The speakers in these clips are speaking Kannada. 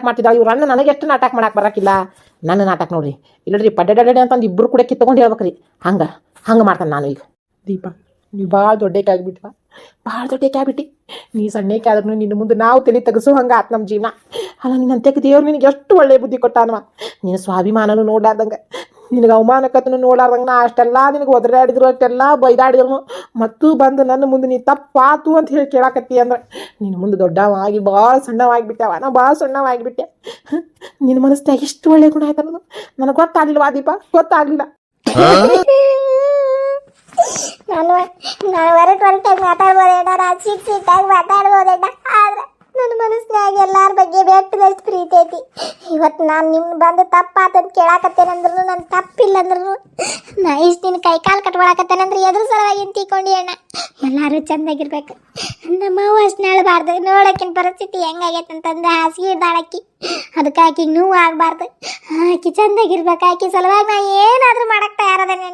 ನಾಟಕ ಮಾಡ್ತಿದ್ದಾಳೆ. ಇವ್ರ ನನಗೆ ಎಷ್ಟು ನಾಟಕ ಮಾಡಕ್ಕೆ ಬರಕಿಲ್ಲ. ನನ್ನ ನಾಟಕ ನೋಡ್ರಿ. ಇಲ್ಲಡ್ರಿ ಪಡ್ಡೆ ಅಂತಂದು ಇಬ್ಬರು ಕೂಡ ಕಿತ್ಕೊಂಡು ಹೇಳ್ಬೇಕ್ರಿ. ಹಂಗೆ ಹಂಗೆ ಮಾಡ್ತಾನೆ ನಾನು ಈಗ. ದೀಪ, ನೀವು ಭಾಳ ದೊಡ್ಡಕ್ಕೆ ಆಗಿಬಿಟ್ವ? ಭಾಳ ದೊಡ್ಡಕ್ಕೆ ಆಗ್ಬಿಟ್ಟು. ನೀ ಸಣ್ಣಕ್ಕೆ ಆದ್ರೂ ನಿನ್ನ ಮುಂದೆ ನಾವು ತಲೆ ತೆಗೆಸೋ ಹಂಗೆ ಆತು ನಮ್ಮ ಜೀವನ. ಅಲ್ಲ ನಿನ್ನ ಅಂತ್ಯಕ್ಕೆ ದೇವ್ರು ನಿನಗೆ ಎಷ್ಟು ಒಳ್ಳೆ ಬುದ್ಧಿ ಕೊಟ್ಟಾನವ? ನಿನ್ನ ಸ್ವಾಭಿಮಾನನು ನೋಡ್ಲಾರ್ದಂಗೆ. ನಿನಗೆ ಅವಮಾನಕತನು ನೋಡಾರ್ದಂಗೆ ನಾ ಅಷ್ಟೆಲ್ಲ ನಿನಗೆ ಒದರಾಡಿದ್ರು ಅಷ್ಟೆಲ್ಲ ಬೈದಾಡಿದ್ರು. ಮತ್ತು ಬಂದು ನನ್ನ ಮುಂದೆ ನೀ ತಪ್ಪಾತು ಅಂತ ಹೇಳಿ ಕೇಳಾಕತ್ತಿ ಅಂದ್ರೆ ನಿನ್ನ ಮುಂದೆ ದೊಡ್ಡವಾಗಿ ಭಾಳ ಸಣ್ಣವಾಗಿಬಿಟ್ಟವ ನಾ ಭಾಳ ಸಣ್ಣವಾಗಿಬಿಟ್ಟೆ. ನಿನ್ನ ಮನಸ್ಸಿನಾಗ ಎಷ್ಟು ಒಳ್ಳೆ ಗುಣ ಆಯ್ತು ಅನ್ನೋದು ನನಗೆ ಗೊತ್ತಾಗ್ಲಿಲ್ವಾ ದೀಪ? ಗೊತ್ತಾಗ್ಲಿಲ್ಲ. ನಾನು ನಾನು ಹೊರಗೆ ಹೊರಟಾಗಿ ಮಾತಾಡ್ಬೋದೇನ ನಾನು ಸಿಟ್ ಸಿಟ್ಟಾಗಿ ಮಾತಾಡ್ಬೋದೇನ ಆದ್ರೆ ನನ್ನ ಮನಸ್ಸಿನಾಗ ಎಲ್ಲಾರ ಬಗ್ಗೆ ಬೆಟ್ಟದಷ್ಟು ಪ್ರೀತಿ ಐತಿ. ಇವತ್ತು ನಾನು ನಿಮ್ಮ ಬಂದು ತಪ್ಪಾತಂತ ಕೇಳಾಕತ್ತೇನಂದ್ರೂ ನನ್ನ ತಪ್ಪಿಲ್ಲ ಅಂದ್ರೂ ನಾ ಇಷ್ಟು ದಿನ ಕೈ ಕಾಲು ಕಟ್ಕೊಳಕತ್ತೇನಂದ್ರೆ ಎದುರು ಸಲುವಾಗಿ ತಿಳ್ಕೊಂಡಿ ಅಣ್ಣ. ಎಲ್ಲರೂ ಚಂದಾಗಿರ್ಬೇಕು. ನಮ್ಮ ಅವ್ವ ಅಷ್ಟು ನಾಳಬಾರ್ದು ನೋಡಕ್ಕಿನ ಪರಿಸ್ಥಿತಿ ಹೆಂಗಾಗೈತೆ ಅಂತಂದ್ರೆ ಹಾಸಿಗೆ ಹಿಡ್ದಾಳಕ್ಕಿ ಅದಕ್ಕೆ ಆಕಿಗೆ ನೋವು ಆಗಬಾರ್ದು. ಆಕಿ ಚೆಂದಾಗಿರ್ಬೇಕು. ಆಕಿ ಸಲುವಾಗಿ ನಾ ಏನಾದರೂ ಮಾಡಕ್ಕೆ ತಯಾರದೇನೆ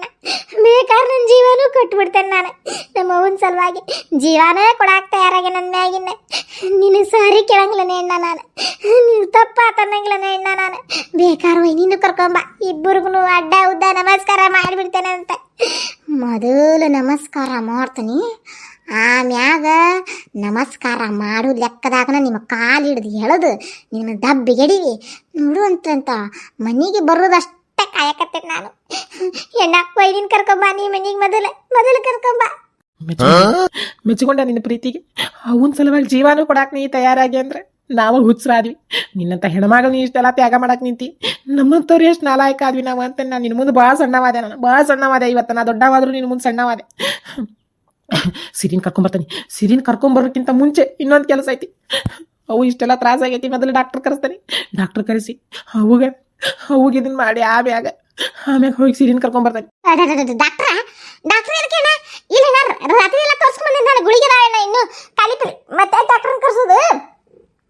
ಬೇಕಾದ್ರೆ ನನ್ನ ಜೀವನೂ ಕೊಟ್ಬಿಡ್ತೇನೆ ನಾನು. ಅವನ ಸಲುವಾಗಿ ಜೀವನೇ ಕೊಡಕ್ಕೆ ತಯಾರಾಗಿ ನನ್ನ ಮ್ಯಾಗಿನ ನಿನ್ನ ಸಾರಿ ಕೇಳಂಗಿಲ್ಲನೆ ಅಣ್ಣ ನಾನು. ನೀನು ತಪ್ಪ ತನ್ನಂಗಿಲ್ಲನೆ ಅಣ್ಣ ನಾನು. ಬೇಕಾರ ನೀನು ಕರ್ಕೊಂಬ. ಇಬ್ಬರಿಗೂ ಅಡ್ಡ ಉದ್ದ ನಮಸ್ಕಾರ ಮಾಡಿಬಿಡ್ತೇನೆ ಅಂತ. ಮೊದಲು ನಮಸ್ಕಾರ ಮಾಡ್ತೀನಿ. ಆಮ್ಯಾಗ ನಮಸ್ಕಾರ ಮಾಡು ಲೆಕ್ಕದಾಗನ ನಿಮ್ಮ ಕಾಲು ಹಿಡಿದು ಎಳೆದು ನಿನ್ನ ದಬ್ಬಿಗೆಡಿವಿ ನೋಡು ಅಂತಂತ ಮನೆಗೆ ಬರೋದಷ್ಟೇ ಕಾಯಕತ್ತೆ ನಾನು. ಹೆಣ್ಣ ಒಯ್ದಿನ ಕರ್ಕೊಂಬ. ನೀ ಮನೆಗೆ ಮೊದಲು ಮೊದಲು ಕರ್ಕೊಂಬ. ಮೆಚ್ಚಿಕೊಂಡ ನಿನ್ನ ಪ್ರೀತಿಗೆ? ಅವನ ಸಲುವಾಗಿ ಜೀವಾನು ಕೊಡಾಕ್ ನೀ ತಯಾರಾಗಿ ಅಂದ್ರೆ ನಾವು ಹುಚ್ಚರಾದ್ವಿ. ನಿನ್ನಂತ ಹೆಣ್ಮಗಳು ನೀ ಇಷ್ಟೆಲ್ಲ ತ್ಯಾಗ ಮಾಡಕ್ ನಿಂತಿ. ನಮ್ಮಂತವ್ರು ಎಷ್ಟು ನಾಲಾಯಕ ಆದ್ವಿ ನಾವು ಅಂತ ನಾನು ನಿನ್ನ ಮುಂದೆ ಬಹಳ ಸಣ್ಣವಾದೆ ನಾನು. ಬಹಳ ಸಣ್ಣವಾದೆ ಇವತ್ತು. ನಾ ದೊಡ್ಡವಾದ್ರೂ ನಿನ್ನ ಮುಂದೆ ಸಣ್ಣವಾದೆ. ಸಿರಿನ್ ಕರ್ಕೊಂಬರ್ತಾನೆ. ಸಿರಿನ್ ಕರ್ಕೊಂಬರೋಕ್ಕಿಂತ ಮುಂಚೆ ಇನ್ನೊಂದು ಕೆಲಸ ಐತಿ. ಅವು ಇಷ್ಟೆಲ್ಲ ತ್ರಾಸ ಆಗೈತಿ. ಮೊದಲು ಡಾಕ್ಟರ್ ಕರೆಸ್ತಾನೆ. ಡಾಕ್ಟರ್ ಕರೆಸಿ. ಅವಾಗ ಅವಾಗ ಇದನ್ನ ಮಾಡಿ ಆಮ್ಯಾಗ. ಆಮ್ಯಾಗ ಹೋಗಿ ಸಿರಿನ್ ಕರ್ಕೊಂಬರ್ತಾನೆ. ಡಾಕ್ಟ್ರ ಡಾಕ್ಟ್ರ್ ಏನಕ್ಕೆ ಅಣ್ಣ ಇಲ್ಲ ನಾನು ರಾತ್ರಿ ಎಲ್ಲ ತೋರ್ಸ್ಕೊಂಡ್ ನಾನು ಗುಳಿಗೆ ಅಣ್ಣ ಇನ್ನು ಖಾಲಿ ಮತ್ತೆ ಡಾಕ್ಟ್ರನ್ನ ಕರ್ಸೋದು?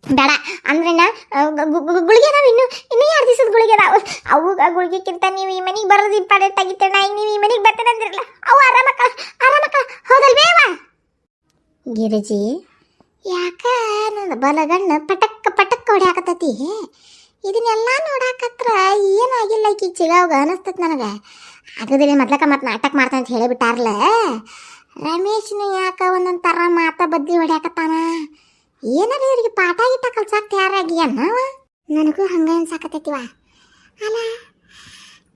ಬೇಡ, ಅಂದ್ರೆ ಗುಳಿಗೆ ಅದಾವ ಇನ್ನು, ಇನ್ನೂ ಎರಡು ದಿವಸದ ಗುಳಿಗೆ ಅದಾವ? ಅವು ಗುಳಿಗೆಕ್ಕಿಂತ ನೀವು ಈ ಮನೆಗೆ ಬರೋದು ಇಂಪಾರ್ಟೆಂಟ್ ಆಗಿತ್ತಣ್ಣ ಈಗ ನೀವು ಈ ಮನೆಗೆ ಬರ್ತಾನೆ ಅಂದ್ರಲ್ಲ, ಅವು ಆರಾಮಕ್ಕ ಆರಾಮಕ್ಕ ಹೌದಲ್ವೇವ ಗಿರಿಜಿ, ಯಾಕ ನನ್ನ ಬಲಗಣ್ಣ ಪಟಕ್ ಪಟಕ್ ಹೊಡ್ಯಾಕತ್ತೈತಿ? ಇದನ್ನೆಲ್ಲ ನೋಡಾಕತ್ರ ಏನಾಗಿಲ್ಲ ಈಗ ಚಿಗಾವ್ಗ ಅನಸ್ತತ್ ನನಗೆ. ಆಗದಿಲ್ಲ ಮೊದ್ಲಕ ಮತ್ತೆ ನಾಟಕ ಮಾಡ್ತಾನೆ ಅಂತ ಹೇಳಿಬಿಟ್ಟಾರ್ಲ ರಮೇಶ್ನ ಯಾಕ ಒಂದೊಂದು ಥರ ಮಾತ ಬದ್ದಿ ಹೊಡ್ಯಾಕತ್ತಾನ? ಏನಾರ ಇವ್ರಿಗೆ ಪಾಠ ಗಿಟ್ಟ ಕಲ್ಸಾಕ್ ತಯಾರಾಗಿ ನನಗೂ ಹಂಗ ಅನ್ಸಾಕತ್ತೈತಿವ ಅಲ್ಲ,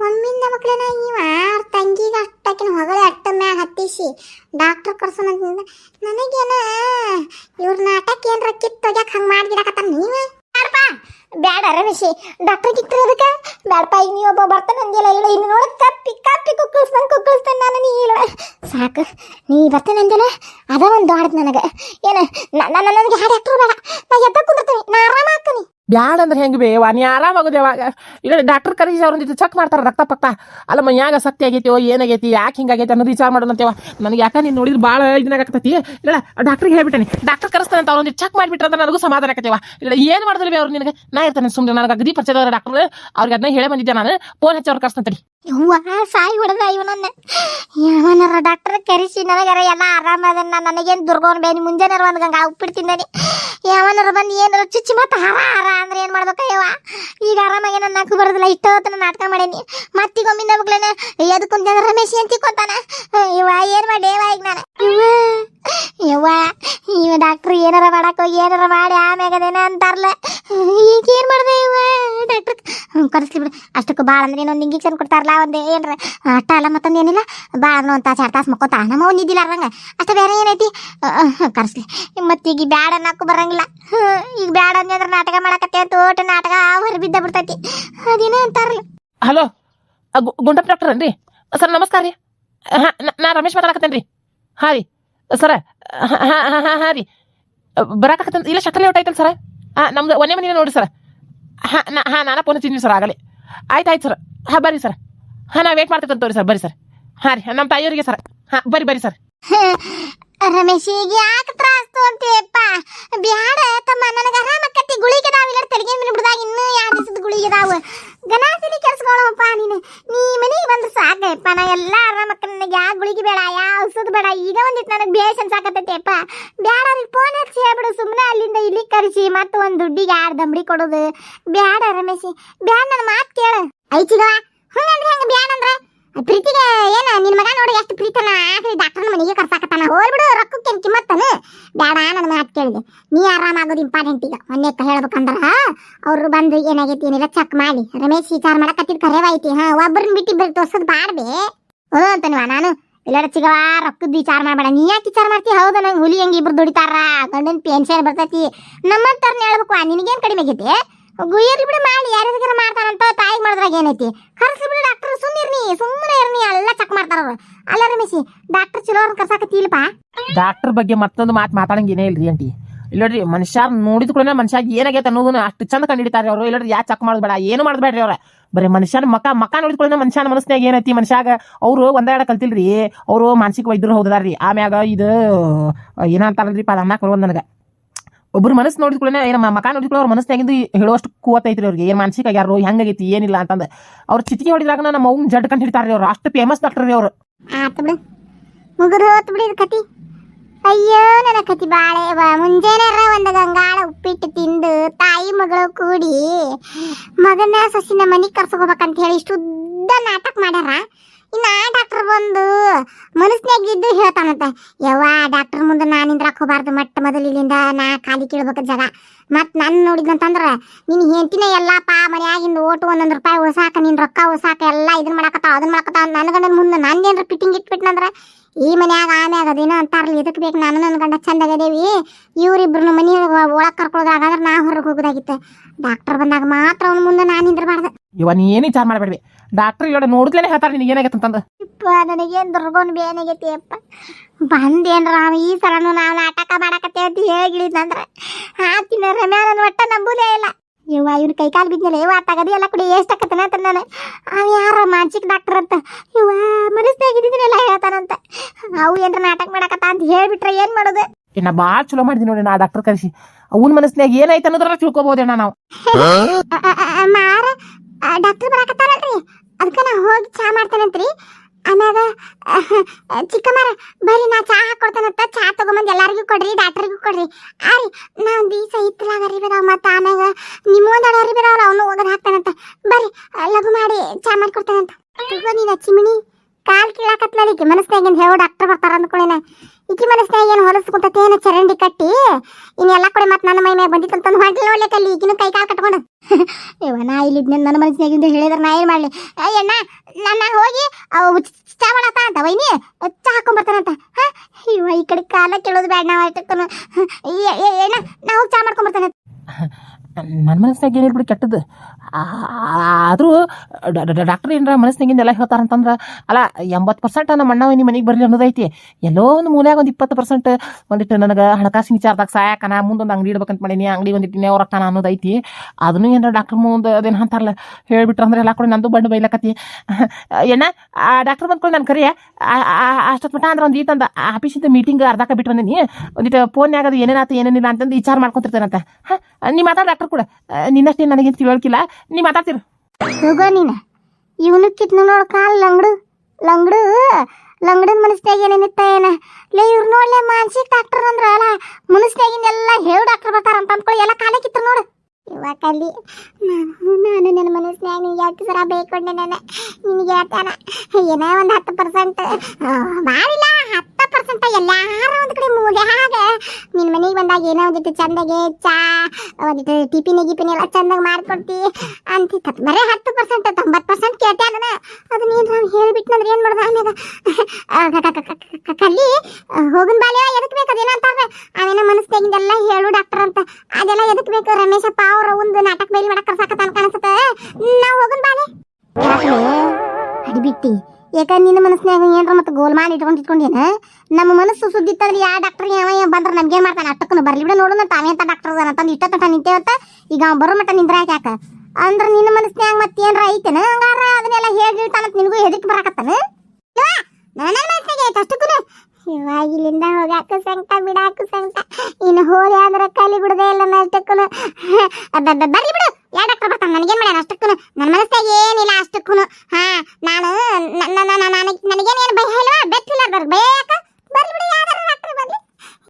ಒಮ್ಮಿಂದ ಮಕ್ಳನ ಇವ ಅವ್ರ ತಂಗಿಗೆ ಅಷ್ಟಕ್ಕಿನ ಹೊಗಳ ಅಟ್ಟ ಮ್ಯಾಗ ಹತ್ತಿಸಿ ಡಾಕ್ಟರ್ ಕರ್ಸೋಣ ನನಗೇನ ಇವ್ರ ನಾಟಕ ಏನ್ರ ಕಿತ್ತು ಹೋಗ್ಯಾಕ ಹಂಗೆ ಮಾಡ್ಬಿಡಕತ್ತಾನ ನೀವ? ರಮೇಶಿ ಡಾಕ್ಟರ್ ಗಿಕ್ಟ್ರಿ ಅದಕ್ಕೆ? ಬ್ಯಾಡಪ್ಪ ಈಗ ನೀ ಒಬ್ಬ ಬರ್ತಾನೆ ಅಂದಿಲ್ಲ ಇಲ್ಲ ಇನ್ನು ನೋಡ ಕಪ್ಪಿ ಕಪ್ಪಿ ಕುಕ್ಕಳಿಸ್ತಾನೆ ಕುಕ್ಕಳಿಸ್ತಾನೆ ನಾನು, ನೀ ಇಲ್ಲ ಸಾಕು. ನೀ ಬರ್ತಾನೆ ಅಂದಿಲ್ಲ ಅದ ಒಂದು ದೊಡ್ಡದು ನನಗೆ. ಏನು ನನ್ನ ನನಗೆ ಯಾರು ಡಾಕ್ಟರ್ ಬೇಡ. ನಾ ಎದ್ದ ಕುಂದಿರ್ತೀನಿ. ನಾ ಆರಾಮ ಹಾಕ್ತೀನಿ ಬ್ಯಾಡ ಅಂದ್ರೆ ಹೆಂಗೆ ಬೇವ ನೀ ಆರಾಮಾಗೋದು ಯಾವಾಗ ಇಲ್ಲ ಡಾಕ್ಟರ್ ಕರೀಸಿ ಅವ್ರ ಜೊತೆ ಚೆಕ್ ಮಾಡ್ತಾರ ರಕ್ತ ಪಕ್ತ. ಅಲ್ಲ ಮನ್ಯಾಗ ಸತ್ಯ ಆಗೈತಿ ಏನಾಗೈತಿ, ಯಾಕೆ ಹಿಂಗಾಗೈತಿ ಅನ್ನೋದು ವಿಚಾರ ಮಾಡೋಣ ಅಂತೇವ ನನಗೆ ಯಾಕೆ ನೀನು ನೋಡಿದ್ರೆ ಭಾಳ ಇದನ್ನಾಗತ್ತೈತಿ ಇಲ್ಲ ಡಾಕ್ಟ್ರಿಗೆ ಹೇಳ್ಬಿಟ್ಟೇನೆ. ಡಾಕ್ಟರ್ ಕರೆಸ್ತಾನೆ ಅಂತ ಅವ್ರೊಂದು ಚೆಕ್ ಮಾಡಿಬಿಟ್ರೆ ಅಂದ್ರೆ ನನಗೂ ಸಮಾಧಾನ ಆಕತ್ತೇವ ಇಲ್ಲ ಏನು ಮಾಡಿದ್ರೆ ಅವ್ರು ನಿನಗೆ? ನಾ ಇರ್ತಾನೆ ಸುಮ್ಮನೆ ನನಗೆ ಅಗದಿ ಪರಿಚಯದವ್ರ ಡಾಕ್ಟರ್ ಅವ್ರಿಗೆ ಅದನ್ನ ಹೇಳೇ ಬಂದಿದ್ದೆ ನಾನು. ಫೋನ್ ಹಚ್ಚಿ ಅವ್ರು ಕರ್ಸ್ತಾನೆ ಯವ್ವ, ಸಾಯಿ ಹೊಡೆದ ಇವನನ್ನ? ಡಾಕ್ಟರ್ ಕರೆಸಿ ನನಗರ ಎಲ್ಲ ಆರಾಮ ಅದನ್ನ ನನಗೇನು ದುರ್ಗೋನ್ ಬೇನಿ ಮುಂಜಾನೆ ಒಂದು ಗಂಗ ಉಪ್ಪಿಡ್ತೀನಿ ಯಾವನಾರ ಬಂದು ಏನಾರ ಚುಚ್ಚಿ ಮತ್ತೆ ಹಾರ ಹಾರ ಅಂದ್ರೆ ಏನು ಮಾಡ್ಬೇಕಯ್ಯವ ಈಗ ಆರಾಮಾಗಿ ನನ್ನ ನಾಲ್ಕು ಬರೋದಿಲ್ಲ, ಇಷ್ಟೊತ್ತನ ನಾಟಕ ಮಾಡೇನಿ. ಮತ್ತೀಗೊಮ್ಮಿಂದ ಮಗ್ಳನ ಎದಕ್ಕೆ ರಮೇಶ್ ಅಂತ ತಿಕ್ಕೊಂತಾನ ಇವ ಏನು ಮಾಡಿ ಯವ ಈಗ ನಾನು? ಯವ್ವ ಇವ ಡಾಕ್ಟ್ರ್ ಏನಾರ ಮಾಡಕ್ಕೆ ಹೋಗಿ ಏನಾರ ಮಾಡಿ ಆಮ್ಯಾಗ ಅದೇನ ಅಂತಾರಲ್ಲ. ಈಗ ಏನು ಮಾಡ್ದೆ ಇವ ಡಾಕ್ಟ್ರ್ ಕರೆಸ್ಲಿ ಬಿಡು ಅಷ್ಟಕ್ಕೂ ಭಾಳ ಅಂದ್ರೆ ಇನ್ನೊಂದು ಇಂಜೆಕ್ಷನ್ ಕೊಡ್ತಾರಲ್ಲ ಒಂದು ಏನ್ರ ಅಟ್ಟ ಅಲ್ಲ ಮತ್ತೊಂದು ಏನಿಲ್ಲ ಭಾಳ ಅನ್ನೋ ಒಂದು ತಾಸು ತಾಸು ಮಕ್ಕೋತ ನಮ್ಮ ಅವ್ನು ಇದ್ದಿಲ್ಲ ಅರಂಗ ಅಷ್ಟೇ ಬೇರೆ ಏನೈತಿ ಕರೆಸ್ಲಿ ಮತ್ತು ಬ್ಯಾಡ ಅನ್ನಕ್ಕೂ ಬರಂಗಿಲ್ಲ ಈಗ ಬ್ಯಾಡ ಅಂದ್ರೆ ನಾಟಕ ಮಾಡಕತ್ತೆ ತೋಟ ನಾಟಕ ಹೊರ ಬಿದ್ದ ಬಿಡ್ತೈತಿ ಅದೇನೇ ಅಂತಾರಲ್ಲ ಹಲೋ ಗುಂಡಪ್ಪ ಡಾಕ್ಟರ್ ಅನ್ರಿ ಸರ್ ನಮಸ್ಕಾರ ರೀ ಹಾಂ ನಾ ರಮೇಶ್ ಮಾತಾಡಕತ್ತೇನೆ ರೀ ಹಾಂ ರೀ ಸರ ಹಾಂ ಹಾಂ ಹಾಂ ಹಾಂ ರೀ ಬರಾಕತ್ತಂತ ಇಲ್ಲ ಶಕಲೆ ಔಟ್ ಆಯ್ತಲ್ಲ ಸರ ಹಾಂ ನಮ್ದು ಒಂದೇ ಮನೆ ನೋಡಿ ಸರ್ ಹಾಂ, ನಾ, ಹಾಂ, ನಾನು ಪುನಃ ತಿನ್ನಿ ಸರ್, ಆಗಲಿ. ಆಯ್ತು ಆಯ್ತು ಸರ್. ಹಾಂ, ಬರ್ರಿ ಸರ್. ಹಾಂ ನಾ ವೇಟ್ ಮಾಡ್ತೀವಿ ತೋರಿ ಸರ್, ಬರ್ರಿ ಸರ್. ಹಾಂ ರೀ ನಮ್ಮ ತಾಯಿಯವರಿಗೆ ಸರ್. ಹಾಂ, ಬರ್ರಿ ಬರ್ರಿ ಸರ್. ರಮೇಶ್ ಈಗ ಯಾಕೆ ತ್ರಾಸ್ತು ಅಂತೀಯಪ್ಪ? ಬ್ಯಾಡ, ತಮ್ಮ, ನನಗೆ ಆರಾಮಕ್ಕತ್ತಿ ಗುಳಿಗೆ ಅದಾವ ಇಲ್ಲ ತೆರಿಗೆ ಮೇಲೆ ಬಿಡ್ದಾಗ ಇನ್ನೂ ಎರಡು ದಿವಸದ ಗುಳಿಗೆ ಅದಾವ ಗನಾಸಿಲಿ ಕೆಲ್ಸ್ಕೊಳಪ್ಪ ನೀನು. ನೀ ಮನೆಗೆ ಬಂದ್ರೆ ಸಾಕಪ್ಪ ನಾ ಎಲ್ಲ ಆರಾಮಕ್ಕ ನನಗೆ ಯಾವ ಗುಳಿಗೆ ಬೇಡ ಯಾ ಔಷಧ ಬೇಡ. ಈಗ ಒಂದಿಟ್ಟು ನನಗೆ ಬೇಷ್ ಅನ್ಸಾಕತ್ತೈತಿ, ಅಪ್ಪ. ಬ್ಯಾಡ ಅವ್ರಿಗೆ ಫೋನ್ ಹಚ್ಚಿ ಹೇಳ್ಬಿಡು. ಸುಮ್ಮನೆ ಅಲ್ಲಿಂದ ಇಲ್ಲಿ ಕರೆಸಿ ಮತ್ತೆ ಒಂದು ದುಡ್ಡಿಗೆ ಯಾರು ದಂಬಡಿ ಕೊಡೋದು? ಬ್ಯಾಡ ರಮೇಶಿ. ಬ್ಯಾಡ ನನ್ನ ಮಾತು ಕೇಳು. ಐಚಿಗವ ಅಂದ್ರೆ ಹೆಂಗ ಬ್ಯಾಡ ಅಂದ್ರ? ಪ್ರೀತಿಗೆ ಏನ ನಿನ್ನ ಮಗ ನೋಡಿ ಎಷ್ಟು ಪ್ರೀತನ ಆಕಿ ಡಾಕ್ಟರ್ ಮನೆಗೆ ಕರ್ಸಾಕತ್ತಾನ. ಹೋಲ್ಬಿಡು ರೊಕ್ಕಕ್ಕೆ ಕಿಮ್ಮತ್ತನ? ಬ್ಯಾಡ ನನ್ನ ಮಾತು ಕೇಳಿದೆ. ನೀ ಆರಾಮಾಗೋದು ಇಂಪಾರ್ಟೆಂಟ್ ಈಗ. ಮೊನ್ನೆ ಹೇಳ್ಬೇಕಂದ್ರ, ಅವ್ರು ಬಂದು ಏನಾಗೈತಿ ಏನಿಲ್ಲ ಚೆಕ್ ಮಾಡಿ. ರಮೇಶ್ ವಿಚಾರ ಮಾಡಕತ್ತಿದ್ ಕರೆವಾಯ್ತಿ. ಹಾ ಒಬ್ಬರನ್ನ ಬಿಟ್ಟು ಇಬ್ಬರು ತೋರ್ಸೋದ್ ಬಾಡ್ಬೆ. ಹ್ಞೂ ಅಂತನ್ವಾ ನಾನು ಇಲ್ಲ ಚಿಗವ ರೊಕ್ಕದ ವಿಚಾರ ಮಾಡಬೇಡ. ನೀ ಯಾಕೆ ವಿಚಾರ ಮಾಡ್ತಿ? ಹೌದು, ನಂಗೆ ಹುಲಿ ಹೆಂಗೆ ಇಬ್ರು ದುಡಿತಾರ? ಗಂಡನ ಪೆನ್ಷನ್ ಬರ್ತೈತಿ. ನಮ್ಮಂತವ್ರನ್ನ ಹೇಳ್ಬೇಕು ನಿನಗೇನ್ ಕಡಿಮೆ ಆಗೈತಿ? ಗುಯ್ಯರ್ಲಿ ಬಿಡು ಮಾಡಿ ಯಾರಿಗಾರ ಮಾಡ್ತಾರಂತ ತಾಯಿಗೆ ಮಾಡಿದ್ರಾಗ ಏನೈತಿ? ಕರ್ಸ್ಲಿ ಬಿಡು ಡಾಕ್ಟರ್ ಸುಮ್ಮನಿರ್ನಿ ಸುಮ್ಮನೆ ಇರ್ನಿ ಎಲ್ಲ ಚೆಕ್ ಮಾಡ್ತಾರ ಅವ್ರು. ಅಲ್ಲ ರಮೇಶಿ, ಡಾಕ್ಟರ್ ಚಲೋ ಅವ್ರನ್ನ ಕರ್ಸಾಕತ್ತಿಲ್ಪ ಡಾಕ್ಟರ್ ಬಗ್ಗೆ ಮತ್ತೊಂದು ಮಾತು ಮಾತಾಡಂಗೇನೇ ಇಲ್ರಿ, ಆಂಟಿ? ಇಲ್ಲ ರೀ ಮನುಷ್ಯ ನೋಡಿದ ಕೂಡ ಮನುಷ್ಯಾಗ ಏನಾಗೈತೆ ಅನ್ನೋದನ್ನ ಅಷ್ಟು ಚಂದ ಕಂಡಿಡ್ತಾರೆ ಅವರು. ಇಲ್ಲ ಯಾ ಚಕ್ ಮಾಡೋದು ಬೇಡ, ಏನು ಮಾಡೋದು ಬೇಡ್ರಿ ಅವ್ರ. ಬರೀ ಮನುಷ್ಯನ ಮಕ ಮಕ ನೋಡಿದ ಕೂಡ ಮನುಷ್ಯನ ಮನಸ್ಸಿನಾಗ ಏನೈತಿ ಮನುಷ್ಯಾಗ? ಅವರು ಒಂದೆರಡು ಕಲ್ತಿಲ್ರಿ, ಅವರು ಮಾನಸಿಕ ವೈದ್ಯರು ಹೌದಾರ್ರಿ. ಆಮ್ಯಾಗ ಇದು, ಏನಂತಾರಲ್ರಿ ಪದ ಅನ್ನಕ್ಕೆ ಬರೋದು ನನಗೆ. ಒಬ್ರು ಮನಸ್ಸು ನೋಡಿದ ಕೂಡ ಏನು ಮಕ ನೋಡಿದ ಕೂಡ ಅವ್ರ ಮನಸ್ಸಿನಾಗಿಂದು ಹೇಳುವಷ್ಟು ಕೂವತ್ತೈತ್ರಿ ಅವ್ರಿಗೆ. ಏನು ಮಾನಸಿಕ ಯಾರು ಹೆಂಗಾಗೈತಿ ಏನಿಲ್ಲ ಅಂತಂದು. ಅವ್ರು ಚಿಟಿಕೆ ಹೊಡಿದಾಗ ನಮ್ಮ ಅವ್ನ ಜಡ್ ಕಂಡು ಹಿಡಿತಾರ್ರಿ ಅವ್ರು. ಅಷ್ಟು ಫೇಮಸ್ ಡಾಕ್ಟರ್ ರೀ ಅವರು. ಅಯ್ಯೋ ನನ್ನ ಕತಿ ಬಾಳೆ ಮುಂಜಾನೆ ಒಂದು ಗಂಗಾಳ ಉಪ್ಪಿಟ್ಟು ತಿಂದು ತಾಯಿ ಮಗಳು ಕೂಡಿ ಮಗನ ಸಸಿನ ಮನೆಗೆ ಕರ್ಸ್ಕೋಬೇಕಂತ ಹೇಳಿ ಇಷ್ಟು ಉದ್ದ ನಾಟಕ ಮಾಡ್ಯಾರ ಇನ್ನು ಆ ಡಾಕ್ಟರ್ ಬಂದು ಮನಸ್ನ್ಯಾಗ ಇದ್ದು ಹೇಳ್ತಾನಂತೆ ಯವ್ವ ಡಾಕ್ಟರ್ ಮುಂದೆ ನಾನು ನಿಂದ್ರಾಕ್ ಹೋಗ್ಬಾರ್ದು ಮಟ್ಟ ಮೊದಲು ಇಲ್ಲಿಂದ ನಾ ಖಾಲಿ ಕೇಳ್ಬೇಕು ಜಾಗ ಮತ್ತು ನಾನು ನೋಡಿದ್ನಂತಂದ್ರೆ ನಿನ್ನ ಹೆಂಡತಿನ ಎಲ್ಲಪ್ಪ ಮನೆಯಾಗಿಂದ ಓಟು ಒಂದೊಂದು ರೂಪಾಯಿ ಉಳ್ಸಾಕ ನಿನ್ನ ರೊಕ್ಕ ಉಳ್ಸಾಕ ಎಲ್ಲ ಇದನ್ನ ಮಾಡಕತ್ತಾವ ಅದನ್ನ ಮಾಡಕತ್ತಾವ ನನ್ನ ಗಂಡನ ಮುಂದೆ ನಂದೇನ್ರ ಫಿಟ್ಟಿಂಗ್ ಇಟ್ಬಿಟ್ನಂದ್ರ ಈ ಮನ್ಯಾಗ ಆಮ್ಯಾಗ ಅದೇನೋ ಅಂತಾರಲ್ಲ ಇದಕ್ಕೆ ಬೇಕು ನಾನು ನನ್ನ ಗಂಡ ಚಂದಾಗದೇವಿ ಇವ್ರಿಬ್ರು ಮನಿ ಒಳಗೆ ಕರ್ಕೊಳ್ಳೋದಾಗಾದ್ರೆ ನಾ ಹೊರಗೆ ಹೋಗೋದಾಗಿತ್ತು. ಡಾಕ್ಟರ್ ಬಂದಾಗ ಮಾತ್ರ ಅವ್ನ ಮುಂದೆ ನಾನು ನಿಂದಿರಬಾರ್ದು. ಇವ ನೀ ಏನು ವಿಚಾರ ಮಾಡಬೇಡಿ ಡಾಕ್ಟರ್ ಇವಾಗ ನೋಡಿದ್ಲೇನೆ ಹೇಳ್ತಾರೆ ನಿನಗೆ ಏನಾಗೈತೆ ಅಂತಂದು. ಇಪ್ಪ ನನಗೇನು ದುರ್ಗೋನ್ ಬೇನಾಗೈತಿ ಅಪ್ಪ ಬಂದೇನ್ರ ನಾವು ಈ ಸಲನು ನಾವು ನಾಟಕ ಮಾಡಕತ್ತೆ ಅಂತ ಹೇಳಿಳಿದಂದ್ರೆ ಆತಿನ ರಮ್ಯಾ ನನ್ನ ಒಟ್ಟ ನಂಬುದೇ ಇಲ್ಲ. ಇವ ಇವ್ನ ಕೈಕಾಲು ಬಿದ್ದಿಲ್ಲ ಇವ ತಗದಿ ಎಲ್ಲ ಕುಡಿ ಎಷ್ಟು ಆಕತ್ತನ ಅಂತ ನಾನು ಅವ ಯಾರ ಮಾನಸಿಕ ಡಾಕ್ಟರ್ ಅಂತ. ಇವ ಅವು ಏನ್ರ ನಾಟಕ ಮಾಡಕತ್ತ ಅಂತ ಹೇಳ್ಬಿಟ್ರೆ ಏನ್ ಮಾಡೋದು? ಏನ ಬಾಳ್ ಚಲೋ ಮಾಡಿದ್ವಿ ನೋಡಿ ನಾ ಡಾಕ್ಟರ್ ಕರೆಸಿ. ಅವನ ಮನಸ್ನಾಗ ಏನೈತೆ ಅನ್ನೋದ್ರ ತಿಳ್ಕೊಬೋದೇಣ ನಾವು. ಮಾರ ಡಾಕ್ಟರ್ ಬರಾಕತ್ತಾರಲ್ರಿ? ಅದಕ್ಕೆ ನಾ ಹೋಗಿ ಚಾ ಮಾಡ್ತೇನಂತ್ರಿ. ಆಮ್ಯಾಗ ಚಿಕ್ಕಮ್ಮರ ಬರ್ರಿ ನಾ ಚಾ ಹಾಕೊಡ್ತೇನಂತ ಚಾ ತಗೊಂಬಂದು ಎಲ್ಲಾರಿಗೂ ಕೊಡ್ರಿ ಡಾಕ್ಟರ್ಗೂ ಕೊಡ್ರಿ. ಆರಿ ನಾ ಒಂದು ದಿವಸ ಹಿತ್ತಲಾಗ ಅರಿ ಮತ್ತ ಮತ್ತು ಆಮ್ಯಾಗ ನಿಮ್ಮೊಂದ್ ಒಂದು ಅರಿ ಬಿಡಾವಲ್ಲ ಅವನು ಒಗದು ಹಾಕ್ತಾನಂತ. ಬರ್ರಿ ಲಘು ಮಾಡಿ ಚಾ ಮಾಡ್ಕೊಡ್ತೇನಂತ. ನೀನು ಚಿಮಿಣಿ ಕಾಲ್ ಕೀಳಾಕತ್ಲಲ್ಲ ಈಕಿ ಮನಸ್ನಾಗ ಹೇಳೋ ಡಾಕ್ಟರ್ ಬರ್ತಾರ ಅಂದ್ಕೊಳೇನ. ಈಕಿ ಮನಸ್ನಾಗ ಏನು ಹೊಲಸ್ಕೊಂತೇನ ಚರಂಡಿ ಕಟ್ಟಿ ಇನ್ನೆಲ್ಲ ಕೂಡ ಮತ್ತೆ ನನ್ನ ಮೈ ಮ್ಯಾಗ ಬಂದಿತ್ತಂತ ಹೊಂಟ್ಲಿ ನೋಡ್ಲಿಕ್ಕೆ ಈಗಿನ ಕೈ ಕಾಲು ಕಟ್ಕೊಂಡು. ಇವ ನಾ ಇಲ್ಲಿ ನನ್ನ ಮನಸ್ಸಿನಾಗಿಂದ ಹೇಳಿದ್ರೆ ನಾ ಏನು ಮಾಡಲಿ? ಅಯ್ಯಣ್ಣ ನನ್ನ ಹೋಗಿ, ಅವ್ ಚ- ಮಾಡತ್ತ ಅಂತ ವೈನಿ ಚಾ ಹಾಕೊಂಬರ್ತಾನಂತ ಹಾ? ಇವ ಈ ಕಡೆ ಕಾಲ ಕೇಳೋದು ಬೇಡ ನಾವು ಅಷ್ಟಕ್ಕೂ ಏನ ನಾ ಹೋಗಿ ಚಾ ಮಾಡ್ಕೊಂಬರ್ತಾನೆ ನನ್ನ ಮನಸ್ಸಿನಾಗ ಏನಿಲ್ಲ ಬಿಡಿ ಕೆಟ್ಟದ್ದು. ಆದರೂ ಡಾಕ್ಟರ್ ಏನರ ಮನಸ್ಸಿನಾಗಿಂದ ಎಲ್ಲ ಹೇಳ್ತಾರಂತಂದ್ರೆ, ಅಲ್ಲ, ಎಂಬತ್ತು ಪರ್ಸೆಂಟ್ ನಮ್ಮ ಅಣ್ಣ ನಿಮ್ಮ ಮನೆಗೆ ಬರಲಿ ಅನ್ನೋದೈತಿ. ಎಲ್ಲೋ ಒಂದು ಮೂಲ್ಯಾಗ ಒಂದು ಇಪ್ಪತ್ತು ಪರ್ಸೆಂಟ್ ಒಂದಿಟ್ಟು ನನಗೆ ಹಣಕಾಸಿನ ವಿಚಾರದಾಗ ಸಾಯಕನ ನಾ ಮುಂದೊಂದು ಅಂಗಡಿ ಇಡ್ಬೇಕಂತ ಮಾಡೀನಿ ಅಂಗಡಿ ಒಂದಿಟ್ಟು ಅವ್ರ ರೊಕ್ಕ ಅನ್ನೋದೈತಿ. ಅದನ್ನು ಏನರ ಡಾಕ್ಟರ್ ಮುಂದೆ ಅದೇನು ಅಂತಾರಲ್ಲ, ಹೇಳ್ಬಿಟ್ರೆ ಅಂದ್ರೆ ಎಲ್ಲ ಕೂಡ ನಂದು ಬಂಡು ಬೈಲಕತಿ ಏನ ಆ ಡಾಕ್ಟರ್ ಬಂದ್ಕೊಂಡು ನಾನು ಕರಿಯ. ಅಷ್ಟೊತ್ತು ಮಟ್ಟ ಅಂದ್ರೆ ಒಂದು ತಂದ ಆಫೀಸಿಂದ ಮೀಟಿಂಗ್ ಅರ್ಧಕ್ಕೆ ಬಿಟ್ಟು ಬಂದೀನಿ. ಒಂದಿಟ್ಟು ಫೋನ್ಯಾಗ ಅದು ಏನೇನಾಯ್ತು ಏನೇನಿಲ್ಲ ಅಂತಂದು ವಿಚಾರ ಮಾಡ್ಕೊತಿರ್ತೇನಂತ. ಹಾಂ, ನೀ ಮಾತಾಡ ಡಾಕ್ಟರ್ ಕೂಡ. ನಿನ್ನಷ್ಟೇ ನನಗೇನು ತಿಳುವಳಿಕಿಲ್ಲ. ನೀ ಮಾತಾಡ್ತೀರ. ಹೋಗೋ ನೀನು. ಇವನು ಕಿತ್ನು ನೋಡು ಕಾಲ್ ಲಂಗಡು ಲಂಗಡು ಲಂಗಡದ ಮನಸ್ನಾಗ ಏನೇನಿತ್ತ ಏನ? ಲೇ, ಇವ್ರು ನೋಡ್ಲೆ ಮಾನಸಿಕ ಡಾಕ್ಟರ್ ಅಂದ್ರ ಅಲ್ಲ ಮನಸ್ನಾಗಿಂದ ಎಲ್ಲ ಹೇಳು ಡಾಕ್ಟರ್ ಬರ್ತಾರ ಅಂತ ಅಂದ್ಕೊಳ್ಳಿ ಎಲ್ಲ ಕಾಲೇ ಕಿತ್ತು ನೋಡು. ಇವಾಗ ಕಲ್ಲಿ ನಾನು ನಾನು ನನ್ನ ಮನಸ್ನಾಗ ನಿನ್ಗೆ ಎಷ್ಟು ಸಲ ಬೇಕೊಂಡೆ ನಾನು. ನಿನಗೆ ಹೇಳ್ತಾನ, ಏನೋ ಒಂದು ಹತ್ತು ಪರ್ಸೆಂಟ್ ಮಾಡಿಲ್ಲ ಪರ್ಸೆಂಟ್ ಎಲ್ಲಾರ ಒಂದು ಕಡೆ ಮೂಲ್ಯಾಗ ನಿನ್ ಮನೆಗೆ ಬಂದಾಗ ಏನೋ ಒಂದಿಟ್ಟು ಚಂದಾಗೆ ಚಾ ಒಂದಿಟ್ಟು ಟಿಫಿನ್ ಗಿಪಿನ್ ಎಲ್ಲ ಚಂದಾಗಿ ಮಾಡ್ಕೊಡ್ತಿ ಅಂತ. ಬರೀ ಹತ್ತು ಪರ್ಸೆಂಟ್, ತೊಂಬತ್ತು ಪರ್ಸೆಂಟ್ ಕೇಳ್ತೆ ಅದನ್ನ ಅದನ್ನ ಏನು ನಾನು ಹೇಳಿಬಿಟ್ನಂದ್ರೆ ಏನು ಮಾಡ್ದೆ ಆಮ್ಯಾಗ ಕಲ್ಲಿ ಹೋಗನ್ ಬಾಲ್ಯ ಎದಕ್ ಬೇಕು ಅದೇನೋ ಅಂತಾರ್ರೆ ಅವೇನೋ ಮನಸ್ಸಿನಾಗಿಂದೆಲ್ಲ ಹೇಳು ಡಾಕ್ಟರ್ ಅಂತ. ಅದೆಲ್ಲ ಎದಕ್ ಬೇಕು? ರಮೇಶಪ್ಪ ಅವ್ರ ಒಂದು ನಾಟಕ ಬೈಲಿ ಮಾಡಕ್ ಕರ್ಸಾಕತ್ತ ಕಾಣಿಸುತ್ತೆ ನಾವು ಹೋಗನ್ ಬಾಲೆ. ಅಡಿಬಿಟ್ಟಿ. ಯಾಕ ನಿನ್ನ ಮನಸ್ಸಿನಾಗ ಏನ್ರ ಮತ್ತೆ ಮಾಡಿ ಇಟ್ಕೊಂಡು ಇಟ್ಕೊಂಡೇನ? ನಮ್ಮ ಮನಸ್ಸು ಸುದ್ದಿ ಯಾವ ಡಾಕ್ಟರ್ ಯಾವ ಬಂದ್ರೆ ನಮ್ಗೆ ಮಾಡ್ತಾನೆ? ಅಷ್ಟಕ್ಕೂ ಬರ್ಲಿ ಬಿಡ ನೋಡೋಣ ತಾವೇ ಅಂತ ಡಾಕ್ಟರ್ ಅದಾನ ಅಂತಂದು ಇಟ್ಟ ತಟ ನಿಂತೇವತ್ತ ಈಗ ಅವ್ನು ಬರೋ ಮಟ್ಟ ನಿಂದ್ರ ಯಾಕ ಅಂದ್ರೆ ನಿನ್ನ ಮನಸ್ನ್ಯಾಗ ಮತ್ತೆ ಏನರ ಐತೆನ? ಹಂಗಾರ ಅದನ್ನೆಲ್ಲ ಹೇಳಿ ಹೇಳ್ತಾನಂತ ನಿನಗೂ ಹೆದರಿಕೆ ಬರಾಕತ್ತಾನ? ನನ್ನ ಮನಸ್ಸಿಗೆ ಐತೆ ಅಷ್ಟಕ್ಕೂ ಇಲ್ಲಿಂದ ಹೋಗಾಕ ಸಂಕಟ, ಬಿಡಾಕ ಸಂಕಟ. ಇನ್ನು ಹೋದೆ ಕಲಿ ಬಿಡದೆ ಇಲ್ಲ ಅಷ್ಟಕ್ಕೂ ಬರ್ಲಿ ಬಿಡು. ಪ್ರಭಾ ತಮ್ಮ ನನಗೇನು ಮಾಡ್ಯಾನ? ಅಷ್ಟಕ್ಕೂ ನನ್ನ ಮನಸ್ಸಾಗ ಏನಿಲ್ಲ ಅಷ್ಟಕ್ಕೂ ಹಾ, ನಾನು ನನಗೇನೇನು ಭಯ ಇಲ್ವಾ? ಬೆತ್ತಿಲ್ಲ ಬರ್ ಭಯ ಯಾಕ ಬರ್ಲಿ ಬಿಡಿ, ಯಾವ್ದಾರು ಡಾಕ್ಟ್ರ್ ಬರ್ಲಿ